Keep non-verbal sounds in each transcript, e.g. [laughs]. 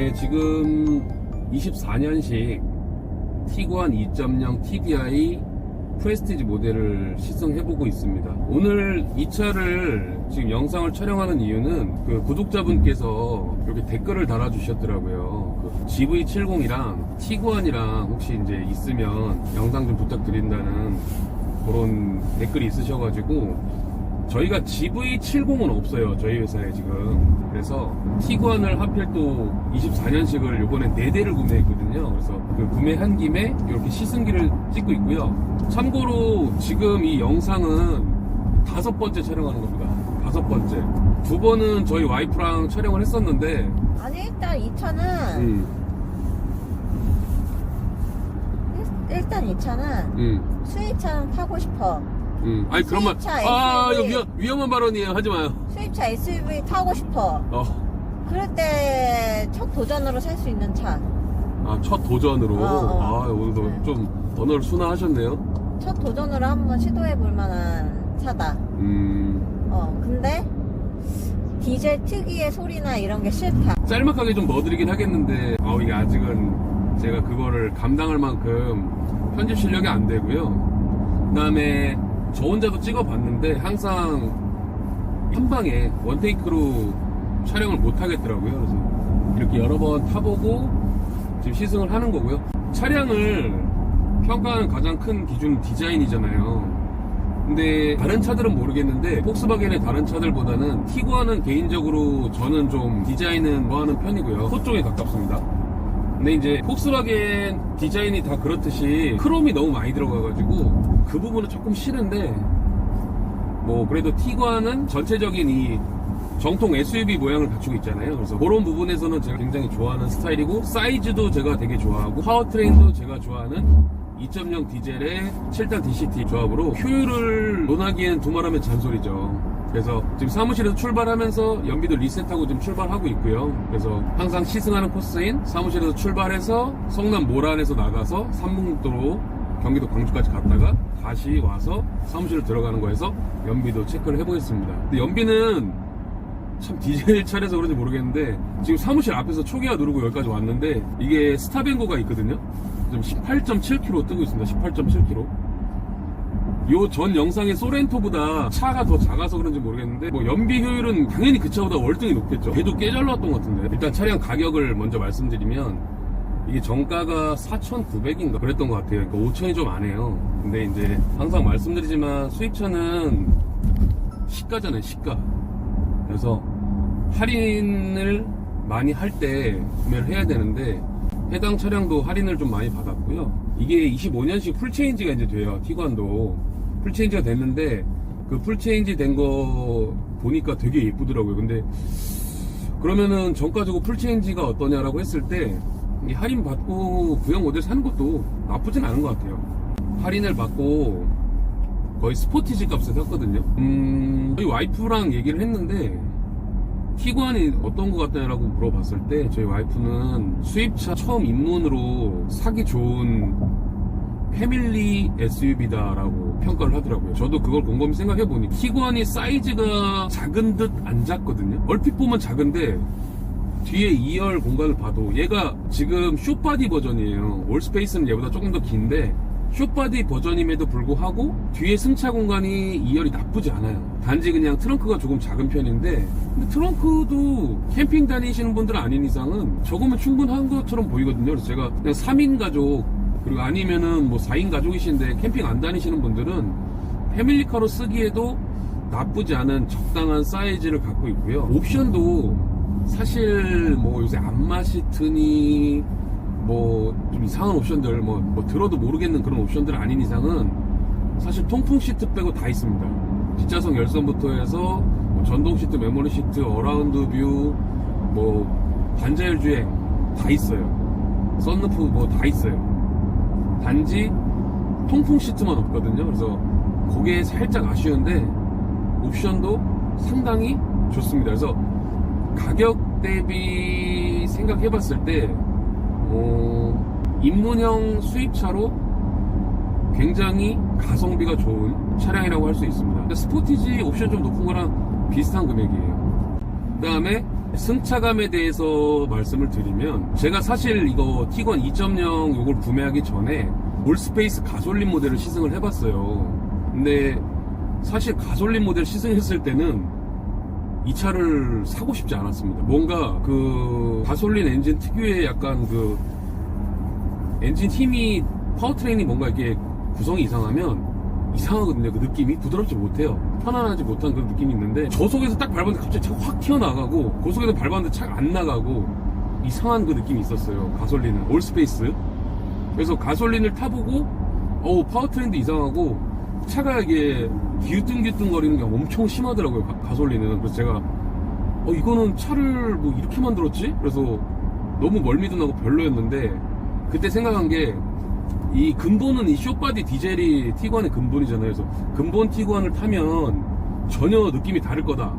네, 지금 24년식 티구안 2.0 TDI 프레스티지 모델을 시승해보고 있습니다. 오늘 이 차를 지금 영상을 촬영하는 이유는 그 구독자분께서 이렇게 댓글을 달아주셨더라고요. 그 GV70이랑 티구안이랑 혹시 이제 있으면 영상 좀 부탁드린다는 그런 댓글이 있으셔가지고 저희가 GV70은 없어요. 저희 회사에 지금. 그래서 티구안을 하필 또 24년식을 요번에 4대를 구매했거든요. 그래서 그 구매한 김에 이렇게 시승기를 찍고 있고요. 참고로 지금 이 영상은 다섯 번째 촬영하는 겁니다. 다섯 번째. 두 번은 저희 와이프랑 촬영을 했었는데, 아니 일단 이 차는 음, 일- 일단 이 차는 음, 수입차는 타고 싶어. 음. 아니, 그런 말. 수입차 아, 이거 SUV. 위험, 위험한 발언이에요. 하지 마요. 수입차 SUV 타고 싶어. 어. 그럴 때 첫 도전으로 살 수 있는 차. 아, 첫 도전으로. 어, 어. 아, 오늘도 네. 좀 언어를 순화하셨네요. 첫 도전으로 한번 시도해 볼 만한 차다. 음. 어 근데 디젤 특유의 소리나 이런 게 싫다. 짤막하게 좀 넣어드리긴 하겠는데, 아 이게 아직은 제가 그거를 감당할 만큼 편집 실력이 안 되고요. 그 다음에 저 혼자도 찍어봤는데, 항상 한 방에 원테이크로 촬영을 못 하겠더라고요. 그래서 이렇게 여러 번 타보고 지금 시승을 하는 거고요. 차량을 평가하는 가장 큰 기준은 디자인이잖아요. 근데 다른 차들은 모르겠는데 폭스바겐의 다른 차들보다는 티구안은 개인적으로 저는 좀 디자인은 좋아하는 편이고요. 소 쪽에 가깝습니다. 근데 이제 폭스바겐 디자인이 다 그렇듯이 크롬이 너무 많이 들어가가지고 그 부분은 조금 싫은데 뭐 그래도 티구안은 전체적인 이 정통 SUV 모양을 갖추고 있잖아요. 그래서 그런 부분에서는 제가 굉장히 좋아하는 스타일이고 사이즈도 제가 되게 좋아하고 파워트레인도 제가 좋아하는 2.0 디젤의 7단 DCT 조합으로 효율을 논하기엔 두말하면 잔소리죠. 그래서 지금 사무실에서 출발하면서 연비도 리셋하고 지금 출발하고 있고요. 그래서 항상 시승하는 코스인 사무실에서 출발해서 성남 모란에서 나가서 삼봉도로 경기도 광주까지 갔다가 다시 와서 사무실로 들어가는 거에서 연비도 체크를 해보겠습니다. 근데 연비는 참 디젤 차라서 그런지 모르겠는데 지금 사무실 앞에서 초기화 누르고 여기까지 왔는데 이게 스타뱅고가 있거든요. 지금 18.7km 뜨고 있습니다. 18.7km. 요 전 영상의 소렌토보다 차가 더 작아서 그런지 모르겠는데 뭐 연비 효율은 당연히 그 차보다 월등히 높겠죠. 걔도 꽤 잘 나왔던 것 같은데 일단 차량 가격을 먼저 말씀드리면 이게 정가가 4,900인가 그랬던 것 같아요. 그러니까 5천이 좀 안 해요. 근데 이제 항상 말씀드리지만 수입차는 시가잖아요. 시가. 그래서 할인을 많이 할 때 구매를 해야 되는데 해당 차량도 할인을 좀 많이 받았고요. 이게 25년식 풀체인지가 이제 돼요. 티관도 풀체인지가 됐는데 그 풀체인지 된 거 보니까 되게 예쁘더라고요. 근데 그러면은 정가지고 풀체인지가 어떠냐라고 했을 때이 할인 받고 구형 모델 사는 것도 나쁘진 않은 것 같아요. 할인을 받고 거의 스포티지 값에 샀거든요. 음, 저희 와이프랑 얘기를 했는데 티구안이 어떤 것 같냐라고 물어봤을 때 저희 와이프는 수입차 처음 입문으로 사기 좋은 패밀리 SUV다라고 평가를 하더라고요. 저도 그걸 곰곰이 생각해보니 티구안이 사이즈가 작은 듯 안 작거든요. 얼핏 보면 작은데 뒤에 2열 공간을 봐도 얘가 지금 쇼바디 버전이에요. 올스페이스는 얘보다 조금 더 긴데 쇼바디 버전임에도 불구하고 뒤에 승차 공간이 2열이 나쁘지 않아요. 단지 그냥 트렁크가 조금 작은 편인데 근데 트렁크도 캠핑 다니시는 분들 아닌 이상은 적으면 충분한 것처럼 보이거든요. 그래서 제가 그냥 3인 가족 그리고 아니면은 뭐 4인 가족이신데 캠핑 안 다니시는 분들은 패밀리카로 쓰기에도 나쁘지 않은 적당한 사이즈를 갖고 있고요. 옵션도 사실 뭐 요새 안 마 시트니 뭐 좀 이상한 옵션들 뭐, 뭐 들어도 모르겠는 그런 옵션들 아닌 이상은 사실 통풍 시트 빼고 다 있습니다. 뒷좌석 열선부터 해서 뭐 전동 시트, 메모리 시트, 어라운드 뷰, 뭐 반자율 주행 다 있어요. 썬루프 뭐 다 있어요. 단지 통풍 시트만 없거든요. 그래서 그게 살짝 아쉬운데 옵션도 상당히 좋습니다. 그래서 가격 대비 생각해봤을 때 어, 입문형 수입차로 굉장히 가성비가 좋은 차량이라고 할 수 있습니다. 스포티지 옵션 좀 높은 거랑 비슷한 금액이에요. 그 다음에 승차감에 대해서 말씀을 드리면 제가 사실 이거 티건 2.0 요걸 구매하기 전에 올스페이스 가솔린 모델을 시승을 해봤어요. 근데 사실 가솔린 모델 시승했을 때는 이 차를 사고 싶지 않았습니다. 뭔가 그 가솔린 엔진 특유의 약간 그 엔진 힘이 파워트레인이 뭔가 이렇게 구성이 이상하면 이상하거든요. 그 느낌이 부드럽지 못해요. 편안하지 못한 그런 느낌이 있는데 저속에서 딱 밟았는데 갑자기 차가 확 튀어나가고 고속에서 밟았는데 차가 안 나가고 이상한 그 느낌이 있었어요. 가솔린은 올스페이스. 그래서 가솔린을 타보고 어우 파워트레인도 이상하고 차가 이게 기우뚱기우뚱거리는 게 엄청 심하더라고요. 가, 가솔린은. 그래서 제가 어 이거는 차를 뭐 이렇게 만들었지? 그래서 너무 멀미도 나고 별로였는데 그때 생각한 게 이 근본은 이 쇼바디 디젤이 티관의 근본이잖아요. 그래서 근본 티관을 타면 전혀 느낌이 다를 거다.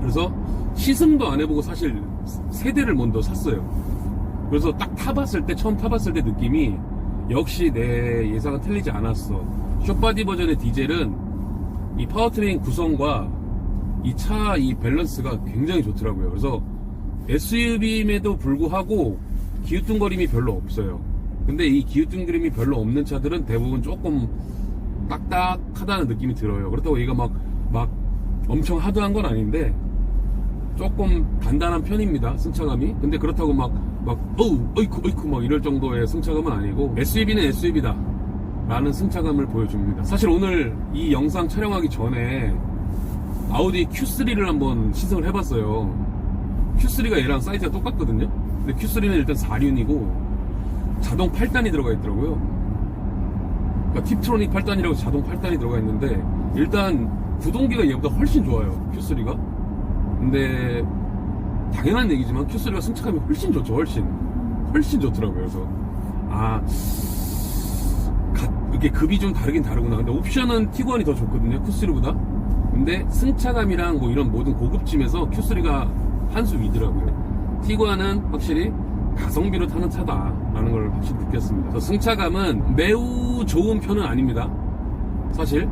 그래서 시승도 안 해보고 사실 세대를 먼저 샀어요. 그래서 딱 타봤을 때 처음 타봤을 때 느낌이 역시 내 예상은 틀리지 않았어. 쇼바디 버전의 디젤은 이 파워트레인 구성과 이 차 이 밸런스가 굉장히 좋더라고요. 그래서 SUV임에도 불구하고 기우뚱거림이 별로 없어요. 근데 이 기우뚱거림이 별로 없는 차들은 대부분 조금 딱딱하다는 느낌이 들어요. 그렇다고 얘가 막, 막 엄청 하드한 건 아닌데 조금 단단한 편입니다. 승차감이. 근데 그렇다고 막, 막, 어우, 어이쿠, 어이쿠 막 이럴 정도의 승차감은 아니고 SUV는 SUV다. 라는 승차감을 보여줍니다. 사실 오늘 이 영상 촬영하기 전에 아우디 Q3를 한번 시승을 해봤어요. Q3가 얘랑 사이즈가 똑같거든요. 근데 Q3는 일단 4륜이고 자동 8단이 들어가 있더라고요. 그러니까 팁트로닉 8단이라고 자동 8단이 들어가 있는데 일단 구동기가 얘보다 훨씬 좋아요. Q3가. 근데 당연한 얘기지만 Q3가 승차감이 훨씬 좋죠. 훨씬. 훨씬 좋더라고요. 그래서 아 가- 이게 급이 좀 다르긴 다르구나. 근데 옵션은 T1이 더 좋거든요. Q3보다. 근데 승차감이랑 뭐 이런 모든 고급짐에서 Q3가 한 수 위더라고요. T1은 확실히 가성비로 타는 차다라는 걸 확실히 느꼈습니다. 승차감은 매우 좋은 편은 아닙니다. 사실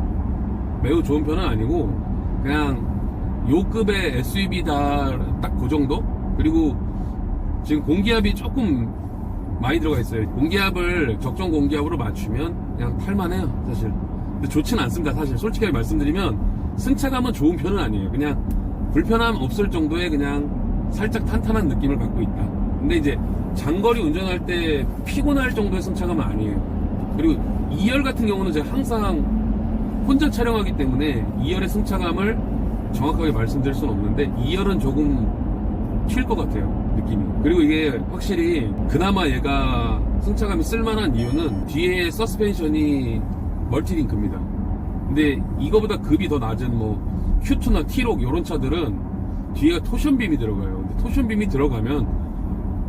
매우 좋은 편은 아니고 그냥 요 급의 SUV다 딱 그 정도? 그리고 지금 공기압이 조금 많이 들어가 있어요. 공기압을 적정 공기압으로 맞추면 그냥 탈만해요, 사실. 근데 좋진 않습니다, 사실. 솔직하게 말씀드리면 승차감은 좋은 편은 아니에요. 그냥 불편함 없을 정도의 그냥 살짝 탄탄한 느낌을 갖고 있다. 근데 이제 장거리 운전할 때 피곤할 정도의 승차감은 아니에요. 그리고 2열 같은 경우는 제가 항상 혼자 촬영하기 때문에 2열의 승차감을 정확하게 말씀드릴 수는 없는데 2열은 조금 튈 것 같아요 느낌이. 그리고 이게 확실히 그나마 얘가 승차감이 쓸만한 이유는 뒤에 서스펜션이 멀티링크입니다. 근데 이거보다 급이 더 낮은 뭐 Q2나 T록 이런 차들은 뒤에가 토션빔이 들어가요. 근데 토션빔이 들어가면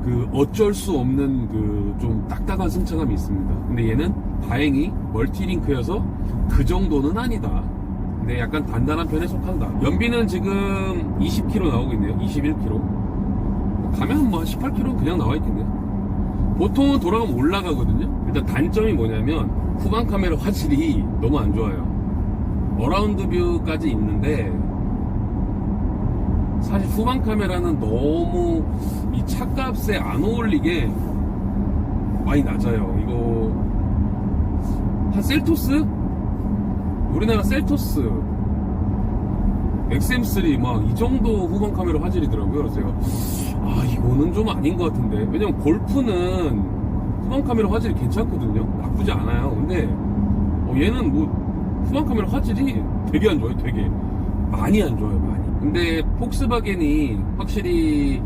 그 어쩔 수 없는 그 좀 딱딱한 승차감이 있습니다 근데 얘는 다행히 멀티링크여서 그 정도는 아니다 근데 약간 단단한 편에 속한다 연비는 지금 20km 나오고 있네요 21km 가면 뭐한 18km 그냥 나와 있겠네요. 보통은 돌아가면 올라가거든요. 일단 단점이 뭐냐면 후방 카메라 화질이 너무 안 좋아요. 어라운드 뷰까지 있는데 사실 후방 카메라는 너무 이 차값에 안 어울리게 많이 낮아요. 이거 한 셀토스? 우리나라 셀토스 XM3 막 이 정도 후방 카메라 화질이더라고요. 제가 아 이거는 좀 아닌 것 같은데 왜냐면 골프는 후방 카메라 화질이 괜찮거든요. 나쁘지 않아요. 근데 어, 얘는 뭐 후방 카메라 화질이 되게 안 좋아요. 되게 많이 안 좋아요. 많이. 근데 폭스바겐이 확실히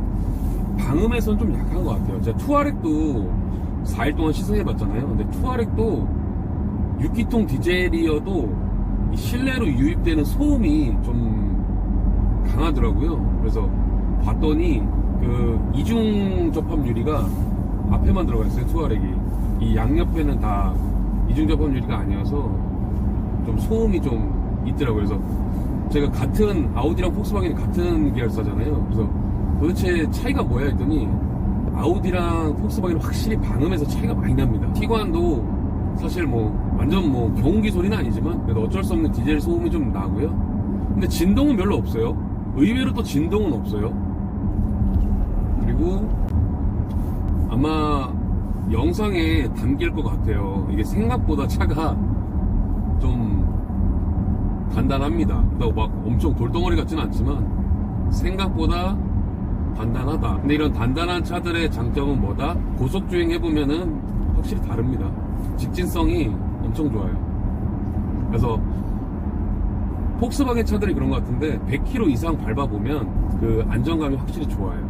방음에선 좀 약한 것 같아요. 제가 투아렉도 4일 동안 시승해봤잖아요. 근데 투아렉도 6기통 디젤이어도 이 실내로 유입되는 소음이 좀 강하더라고요. 그래서 봤더니 그 이중 접합 유리가 앞에만 들어가 있어요. 투아렉이 이 양옆에는 다 이중 접합 유리가 아니어서 좀 소음이 좀 있더라고요. 그래서 제가 같은 아우디랑 폭스바겐이 같은 계열사잖아요. 그래서 도대체 차이가 뭐야 했더니 아우디랑 폭스바겐은 확실히 방음에서 차이가 많이 납니다. 티관도 사실 뭐 완전 뭐 경운기 소리는 아니지만 그래도 어쩔 수 없는 디젤 소음이 좀 나고요. 근데 진동은 별로 없어요. 의외로 또 진동은 없어요. 그리고 아마 영상에 담길 것 같아요. 이게 생각보다 차가 좀 단단합니다. 그렇다고 막 엄청 돌덩어리 같지는 않지만 생각보다 단단하다. 근데 이런 단단한 차들의 장점은 뭐다? 고속 주행 해보면은 확실히 다릅니다. 직진성이 엄청 좋아요. 그래서 폭스바겐 차들이 그런 것 같은데 100km 이상 밟아보면 그 안정감이 확실히 좋아요.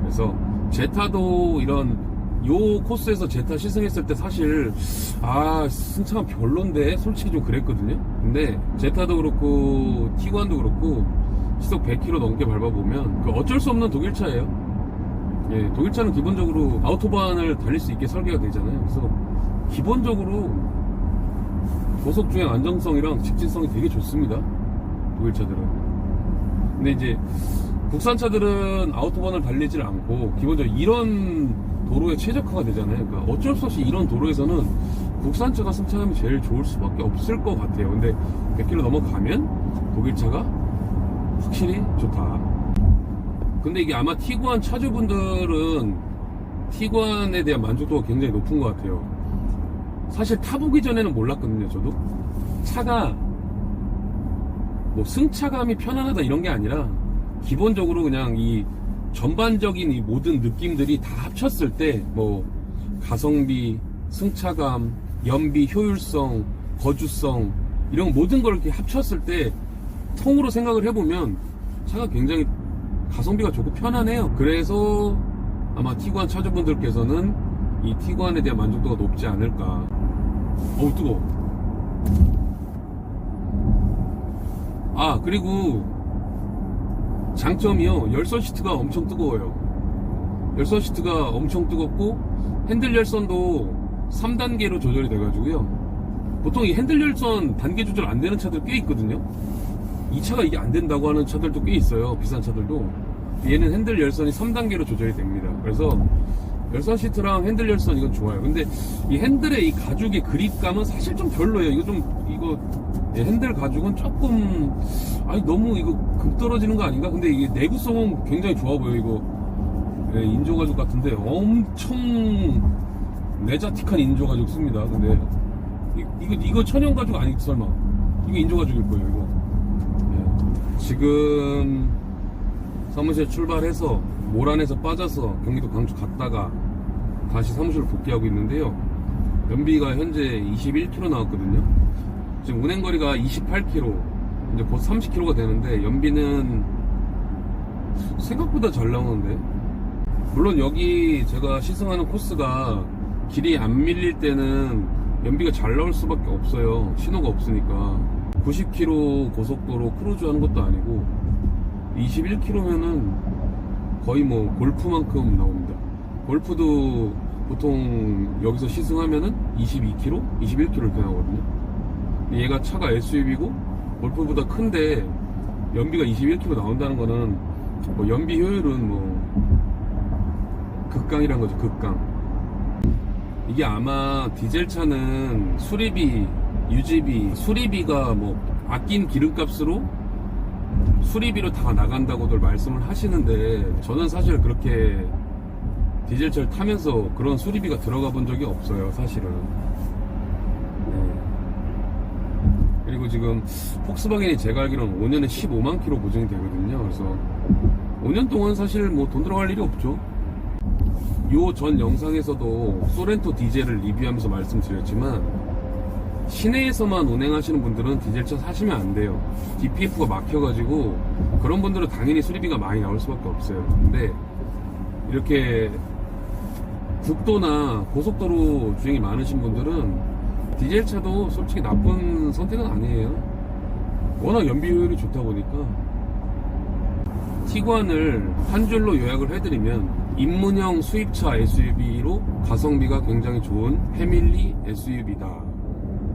그래서 제타도 이런 요 코스에서 제타 시승했을 때 사실 아 승차가 별론데 솔직히 좀 그랬거든요. 근데 제타도 그렇고 티관도 그렇고 시속 100km 넘게 밟아보면 그 어쩔 수 없는 독일차예요. 예, 독일차는 기본적으로 아우토반을 달릴 수 있게 설계가 되잖아요. 그래서 기본적으로 고속 주행 안정성이랑 직진성이 되게 좋습니다. 독일차들은. 근데 이제 국산차들은 아우토반을 달리질 않고 기본적으로 이런 도로에 최적화가 되잖아요. 그러니까 어쩔 수 없이 이런 도로에서는 국산차가 승차감이 제일 좋을 수밖에 없을 것 같아요. 근데 100km 넘어가면 독일차가 확실히 좋다. 근데 이게 아마 티구안 차주분들은 티구안에 대한 만족도가 굉장히 높은 것 같아요. 사실 타보기 전에는 몰랐거든요, 저도. 차가 뭐 승차감이 편안하다 이런 게 아니라 기본적으로 그냥 이 전반적인 이 모든 느낌들이 다 합쳤을 때 뭐 가성비, 승차감, 연비, 효율성, 거주성 이런 모든 걸 이렇게 합쳤을 때 통으로 생각을 해보면 차가 굉장히 가성비가 좋고 편안해요. 그래서 아마 티구안 차주분들께서는 이 티구안에 대한 만족도가 높지 않을까. 어우 뜨거. 아 그리고 장점이요 열선 시트가 엄청 뜨거워요. 열선 시트가 엄청 뜨겁고 핸들 열선도 3단계로 조절이 돼가지고요. 보통 이 핸들 열선 단계 조절 안 되는 차들 꽤 있거든요. 이 차가 이게 안 된다고 하는 차들도 꽤 있어요. 비싼 차들도. 얘는 핸들 열선이 3단계로 조절이 됩니다. 그래서 열선 시트랑 핸들 열선 이건 좋아요. 근데 이 핸들의 이 가죽의 그립감은 사실 좀 별로예요. 이거 좀 이거 예, 핸들 가죽은 조금 아니 너무 이거 급 떨어지는 거 아닌가? 근데 이게 내구성은 굉장히 좋아 보여 이거 예, 인조 가죽 같은데 엄청 내자틱한 인조 가죽 씁니다. 근데 이, 이거 이거 천연 가죽 아니겠지 설마? 이거 인조 가죽일 거예요 이거. 예. 지금 사무실 출발해서 모란에서 빠져서 경기도 광주 갔다가 다시 사무실로 복귀하고 있는데요. 연비가 현재 21km 나왔거든요. 지금 운행거리가 28km, 이제 곧 30km가 되는데 연비는 생각보다 잘 나오는데. 물론 여기 제가 시승하는 코스가 길이 안 밀릴 때는 연비가 잘 나올 수밖에 없어요. 신호가 없으니까. 90km 고속도로 크루즈 하는 것도 아니고 21km면은 거의 뭐 골프만큼 나옵니다. 골프도 보통 여기서 시승하면은 22km, 21km 이렇게 나오거든요. 얘가 차가 SUV고 골프보다 큰데 연비가 21km 나온다는 거는 뭐 연비 효율은 뭐 극강이란 거죠, 극강. 이게 아마 디젤 차는 수리비, 유지비, 수리비가 뭐 아낀 기름값으로 수리비로 다 나간다고들 말씀을 하시는데 저는 사실 그렇게 디젤차를 타면서 그런 수리비가 들어가 본 적이 없어요 사실은. 네. 그리고 지금 폭스바겐이 제가 알기로는 5년에 15만 킬로 보증이 되거든요. 그래서 5년 동안 사실 뭐 돈 들어갈 일이 없죠. 요 전 영상에서도 소렌토 디젤을 리뷰하면서 말씀드렸지만 시내에서만 운행하시는 분들은 디젤차 사시면 안 돼요. DPF가 막혀가지고 그런 분들은 당연히 수리비가 많이 나올 수밖에 없어요. 근데 이렇게 국도나 고속도로 주행이 많으신 분들은 디젤차도 솔직히 나쁜 선택은 아니에요. 워낙 연비 효율이 좋다 보니까 티관을 한 줄로 요약을 해드리면 입문형 수입차 SUV로 가성비가 굉장히 좋은 패밀리 SUV다.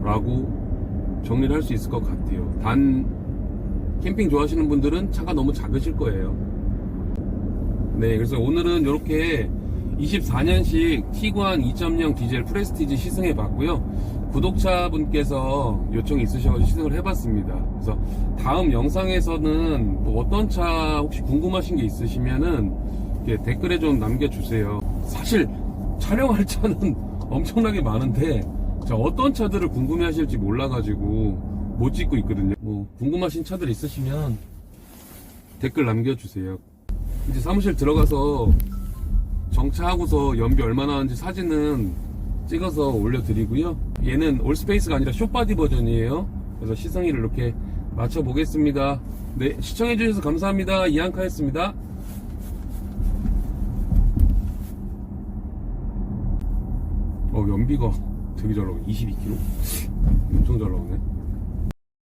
라고 정리를 할 수 있을 것 같아요. 단 캠핑 좋아하시는 분들은 차가 너무 작으실 거예요. 네, 그래서 오늘은 이렇게 24년식 티관 2.0 디젤 프레스티지 시승해 봤고요. 구독자 분께서 요청이 있으셔서 시승을 해봤습니다. 그래서 다음 영상에서는 뭐 어떤 차 혹시 궁금하신 게 있으시면은 댓글에 좀 남겨주세요. 사실 촬영할 [laughs] 차는 엄청나게 많은데 자, 어떤 차들을 궁금해 하실지 몰라가지고 못 찍고 있거든요. 뭐 궁금하신 차들 있으시면 댓글 남겨주세요. 이제 사무실 들어가서 정차하고서 연비 얼마나 하는지 사진은 찍어서 올려드리고요. 얘는 올스페이스가 아니라 쇼바디 버전이에요. 그래서 시승기를 이렇게 맞춰보겠습니다. 네, 시청해주셔서 감사합니다. 이한카였습니다. 어, 연비가 되게 잘 나오네. 22km? 엄청 잘 나오네.